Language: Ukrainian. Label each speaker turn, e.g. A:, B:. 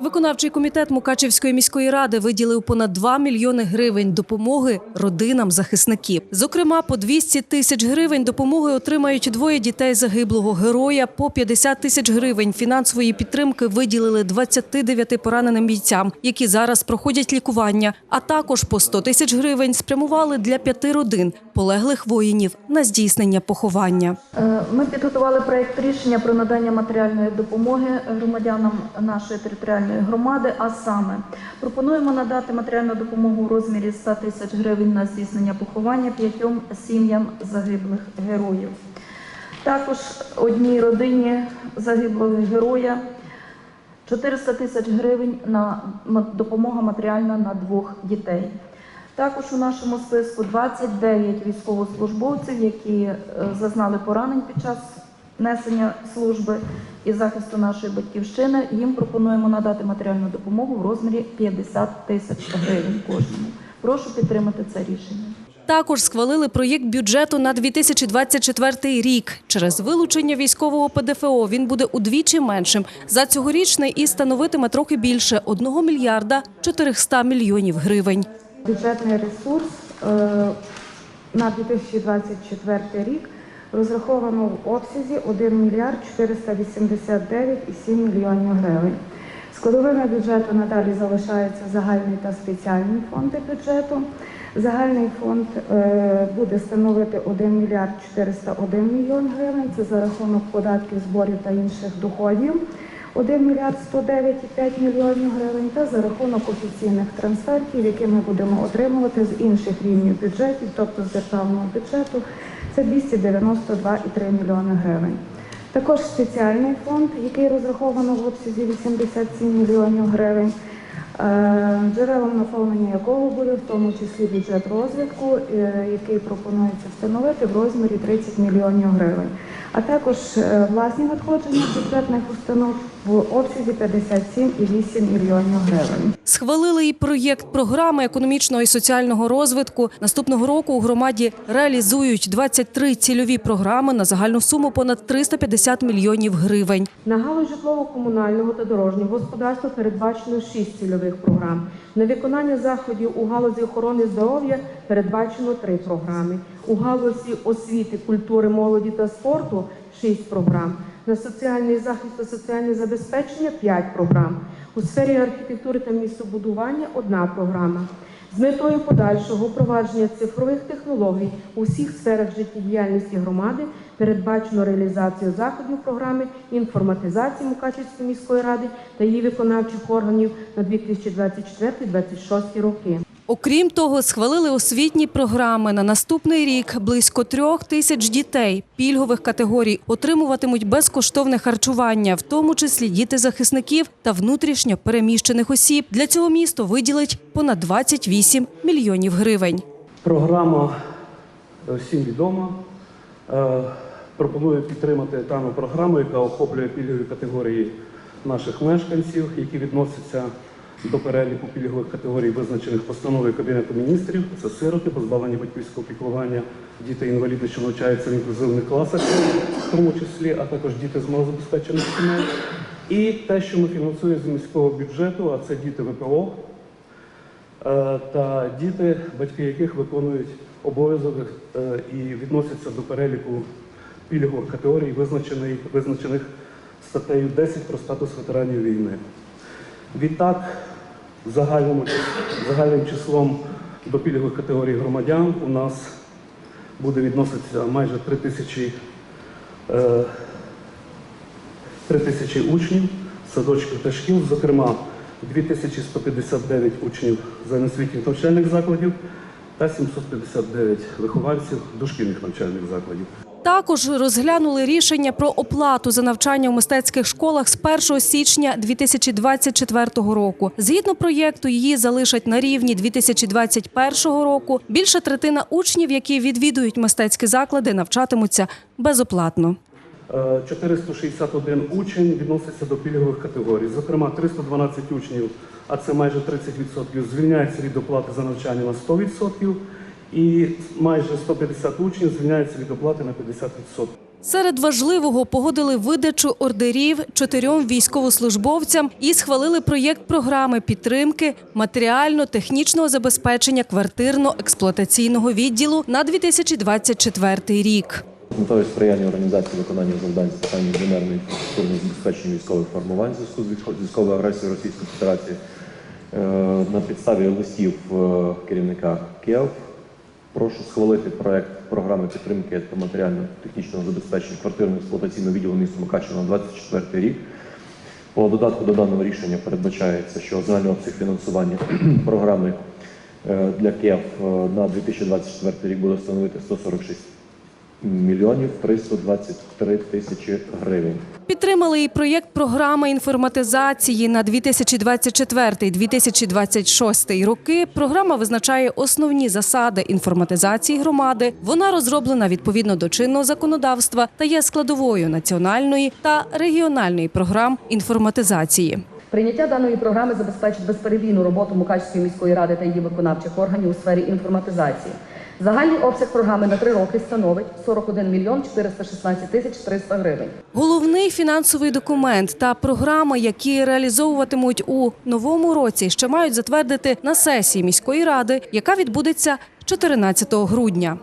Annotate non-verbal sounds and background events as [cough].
A: Виконавчий комітет Мукачівської міської ради виділив понад 2 мільйони гривень допомоги родинам захисників. Зокрема, по 200 тисяч гривень допомоги отримають двоє дітей загиблого героя. По 50 тисяч гривень фінансової підтримки виділили 29 пораненим бійцям, які зараз проходять лікування. А також по 100 тисяч гривень спрямували для п'яти родин полеглих воїнів на здійснення поховання.
B: Е, Ми підготували проєкт рішення про надання матеріальної допомоги громадянам нашої територіальної громади. А саме пропонуємо надати матеріальну допомогу у розмірі 100 тисяч гривень на здійснення поховання п'ятьом сім'ям загиблих героїв. Також одній родині загиблого героя 400 тисяч гривень на допомога матеріальна на двох дітей. Також у нашому списку 29 військовослужбовців, які е, зазнали поранень під час несення служби і захисту нашої батьківщини. Їм пропонуємо надати матеріальну допомогу в розмірі 50 тисяч гривень кожному. Прошу підтримати це рішення.
A: Також схвалили проєкт бюджету на 2024 рік. Через вилучення військового ПДФО він буде удвічі меншим. За цьогорічний і становитиме трохи більше – 1 мільярда 400 мільйонів гривень.
C: Бюджетний ресурс е, на 2024 рік розраховано в обсязі 1 мільярд 489,7 мільйонів гривень. Складовими бюджету надалі залишаються загальний та спеціальний фонди бюджету. Загальний фонд е, буде становити 1 мільярд 401 мільйон гривень. Це за рахунок податків, зборів та інших доходів. 1 мільярд 109,5 мільйонів гривень та за рахунок офіційних трансфертів, які ми будемо отримувати з інших рівнів бюджетів, тобто з державного бюджету, це 292,3 мільйони гривень. Також спеціальний фонд, який розраховано в обсязі 87 мільйонів гривень, е, джерелом наповнення якого буде в тому числі бюджет розвитку, е, який пропонується встановити в розмірі 30 мільйонів гривень, а також е, власні надходження бюджетних установ в обсязі 57,8 мільйонів гривень.
A: Схвалили і проєкт програми економічного і соціального розвитку. Наступного року у громаді реалізують 23 цільові програми на загальну суму понад 350 мільйонів гривень.
D: На галузь житлово-комунального та дорожнього господарства передбачено 6 цільових програм. На виконання заходів у галузі охорони здоров'я передбачено три програми. У галузі освіти, культури, молоді та спорту 6 програм. На соціальний захист та соціальне забезпечення 5 програм. У сфері архітектури та містобудування одна програма. З метою подальшого впровадження цифрових технологій у всіх сферах життєдіяльності громади передбачено реалізацію заходів програми інформатизації Мукачівської міської ради та її виконавчих органів на 2024-2026 роки.
A: Окрім того, схвалили освітні програми на наступний рік. Близько трьох тисяч дітей пільгових категорій отримуватимуть безкоштовне харчування, в тому числі діти захисників та внутрішньо переміщених осіб. Для цього місто виділить понад 28 мільйонів гривень.
E: Програма всім відома. Е, Пропоную підтримати дану програму, яка охоплює пільгові категорії наших мешканців, які відносяться до переліку пільгових категорій, визначених постановою Кабінету міністрів. Це сироти, позбавлені батьківського піклування, діти-інваліди, що навчаються в інклюзивних класах, в тому числі, а також діти з малозабезпечених сімей. І те, що ми фінансуємо з міського бюджету, а це діти ВПО, Е, та діти, батьки яких виконують обов'язок е, і відносяться до переліку пільгових категорій, визначених статтею 10 про статус ветеранів війни. Відтак, загальному, загальним числом до пільгових категорій громадян у нас буде відноситися майже 3 тисячі, е, 3 тисячі учнів, садочків та шкіл, зокрема 2159 учнів загальноосвітніх навчальних закладів та 759 вихованців дошкільних навчальних закладів.
A: Також розглянули рішення про оплату за навчання у мистецьких школах з 1 січня 2024 року. Згідно проєкту, її залишать на рівні 2021 року. Більша третина учнів, які відвідують мистецькі заклади, навчатимуться безоплатно.
E: Е, 461 учень відноситься до пільгових категорій. Зокрема, 312 учнів, а це майже 30%, звільняються від оплати за навчання на 100%, і майже 150 учнів звільняються від оплати на 50%.
A: Серед важливого погодили видачу ордерів чотирьом військовослужбовцям і схвалили проєкт програми підтримки матеріально-технічного забезпечення квартирно-експлуатаційного відділу на 2024 рік.
F: З метою сприяння організації виконання завдань з питань інженерної інфраструктурного забезпечення військових формувань в зв'язку з військо- військовою агресією Російської Федерації на підставі листів е, керівника КЕВ прошу схвалити проект програми підтримки та матеріально-технічного забезпечення квартирно-експлуатаційного відділу міста Мукачева на 24 рік. По додатку до даного рішення передбачається, що загальний обсяг фінансування [clears throat] програми е, для КЕФ е, на 2024 рік буде становити 146 мільйонів 323 тисячі гривень.
A: Підтримали і проєкт програми інформатизації на 2024-2026 роки. Програма визначає основні засади інформатизації громади. Вона розроблена відповідно до чинного законодавства та є складовою національної та регіональної програм інформатизації.
G: Прийняття даної програми забезпечить безперебійну роботу Мукачівської міської ради та її виконавчих органів у сфері інформатизації. Загальний обсяг програми на три роки становить 41 мільйон 416 тисяч 300 гривень.
A: Головний фінансовий документ та програми, які реалізовуватимуть у новому році, ще мають затвердити на сесії міської ради, яка відбудеться 14 грудня.